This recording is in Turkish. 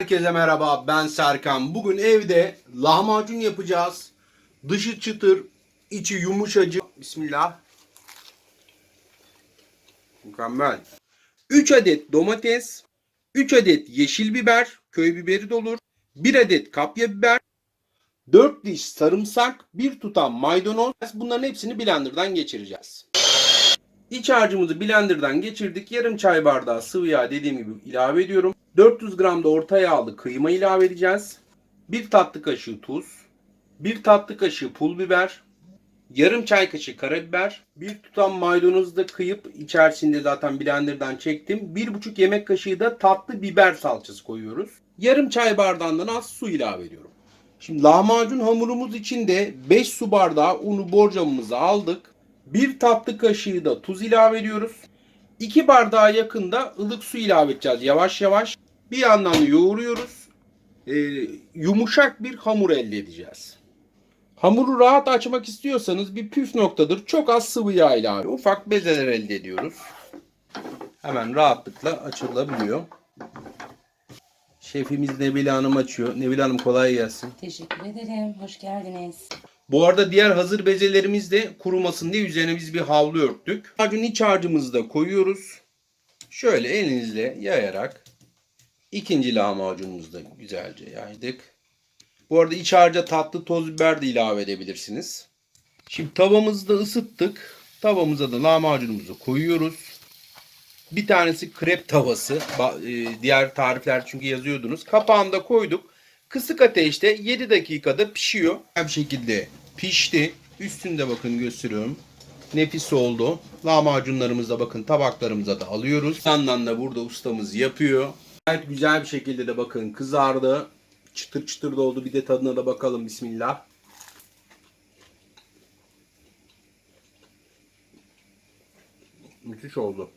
Herkese merhaba ben Serkan. Bugün evde lahmacun yapacağız. Dışı çıtır, içi yumuşacık. Bismillah. Mükemmel. 3 adet domates, 3 adet yeşil biber, köy biberi de olur. 1 adet kapya biber, 4 diş sarımsak, 1 tutam maydanoz. Bunların hepsini blenderdan geçireceğiz. İç harcımızı blenderdan geçirdik. Yarım çay bardağı sıvı yağ dediğim gibi ilave ediyorum. 400 gram da orta yağlı kıyma ilave edeceğiz. 1 tatlı kaşığı tuz. 1 tatlı kaşığı pul biber. Yarım çay kaşığı karabiber. 1 tutam maydanozu da kıyıp içerisinde zaten blenderdan çektim. 1,5 yemek kaşığı da tatlı biber salçası koyuyoruz. Yarım çay bardağından az su ilave ediyorum. Şimdi lahmacun hamurumuz için de 5 su bardağı unu borcamımızı aldık. 1 tatlı kaşığı da tuz ilave ediyoruz. 2 bardağa yakında ılık su ilave edeceğiz yavaş yavaş. Bir yandan da yoğuruyoruz. Ee, yumuşak bir hamur elde edeceğiz. Hamuru rahat açmak istiyorsanız bir püf noktadır. Çok az sıvı yağ ilave. Ufak bezeler elde ediyoruz. Hemen rahatlıkla açılabiliyor. Şefimiz Nebile Hanım açıyor. Nebile Hanım kolay gelsin. Teşekkür ederim. Hoş geldiniz. Bu arada diğer hazır bezelerimiz de kurumasın diye üzerine biz bir havlu örttük. Macun iç harcımızı da koyuyoruz. Şöyle elinizle yayarak ikinci lahmacunumuzu da güzelce yaydık. Bu arada iç harca tatlı toz biber de ilave edebilirsiniz. Şimdi tavamızı da ısıttık. Tavamıza da lahmacunumuzu koyuyoruz. Bir tanesi krep tavası. E, Diğer tarifler çünkü yazıyordunuz. Kapağını da koyduk. Kısık ateşte 7 dakikada pişiyor. Bir şekilde pişti. Üstünde bakın gösteriyorum. Nefis oldu. Lahmacunlarımızı da bakın tabaklarımıza da alıyoruz. Yandan da burada ustamız yapıyor. Gayet güzel bir şekilde de bakın kızardı. Çıtır çıtır da oldu. Bir de tadına da bakalım. Bismillah. Müthiş oldu.